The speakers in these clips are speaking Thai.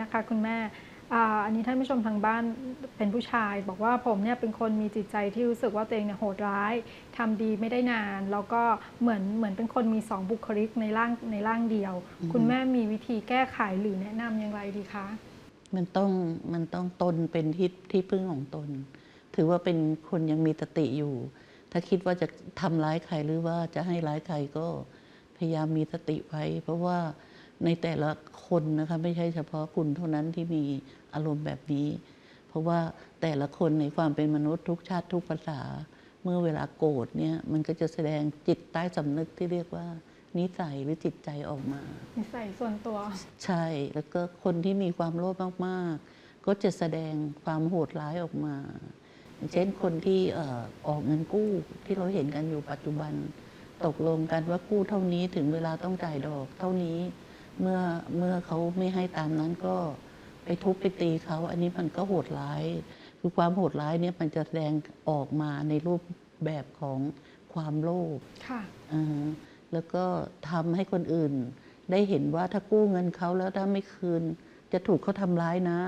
นะคะคุณแม่อ่าอันนี้ท่านผู้ชมทางบ้านเป็นผู้ชาย บอกว่าผมเนี่ยเป็นคนมีจิตใจที่รู้สึกว่าตัวเองเนี่ยโหดร้ายทำดีไม่ได้นาน แล้วก็เหมือนเหมือนเป็นคนมีสองบุคลิกในร่างในร่างเดียว คุณแม่มีวิธีแก้ไขหรือแนะนำอย่างไรดีคะ มันต้องมันต้องตนเป็นที่ที่พึ่งของตน ถือว่าเป็นคนยังมีสติอยู่ ถ้าคิดว่าจะทำร้ายใครหรือว่าจะให้ร้ายใครก็พยายามมีสติไว้ เพราะว่า ในแต่ละคนนะคะไม่ใช่เฉพาะคุณเท่านั้นที่มีอารมณ์แบบนี้ เพราะว่าแต่ละคนในความเป็นมนุษย์ทุกชาติทุกภาษา เมื่อเวลาโกรธเนี่ยมันก็จะแสดงจิตใต้สำนึกที่เรียกว่า นิสัยหรือจิตใจออกมา นิสัยส่วนตัว ใช่แล้วก็คนที่มีความโลภมากๆ ก็จะแสดงความโหดร้ายออกมาอย่างเช่นคนที่เอ่อออกเงินกู้ที่เราเห็นกันอยู่ปัจจุบัน ตกลงกันว่ากู้เท่านี้ถึงเวลาต้องจ่ายดอกเท่านี้ เมื่อเมื่อเขาไม่ให้ตามนั้นก็ไปทุบไปตีเขา อันนี้มันก็โหดร้าย คือความโหดร้ายเนี่ยมันจะแสดงออกมาในรูปแบบของความโลภค่ะอ่าแล้วก็ทำให้คนอื่น ได้เห็นว่าถ้ากู้เงินเขาแล้วถ้าไม่คืน จะถูกเขาทำร้ายนะ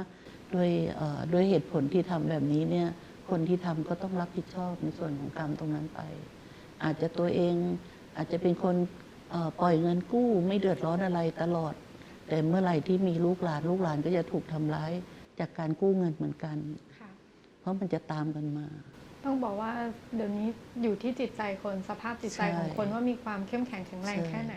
ด้วยเอ่อด้วยเหตุผลที่ทำแบบนี้เนี่ย คนที่ทำก็ต้องรับผิดชอบในส่วนของกรรมตรงนั้นไป อาจจะตัวเองอาจจะเป็นคนเอ่อ ปล่อยเงินกู้ไม่เดือดร้อนอะไรตลอด แต่เมื่อไหร่ที่มีลูกหลานลูกหลานก็จะถูกทำร้ายจากการกู้เงินเหมือนกัน เพราะมันจะตามกันมา ต้องบอกว่าเดี๋ยวนี้อยู่ที่จิตใจคนสภาพจิตใจของคนว่ามีความเข้มแข็งแข็งแรงแค่ไหน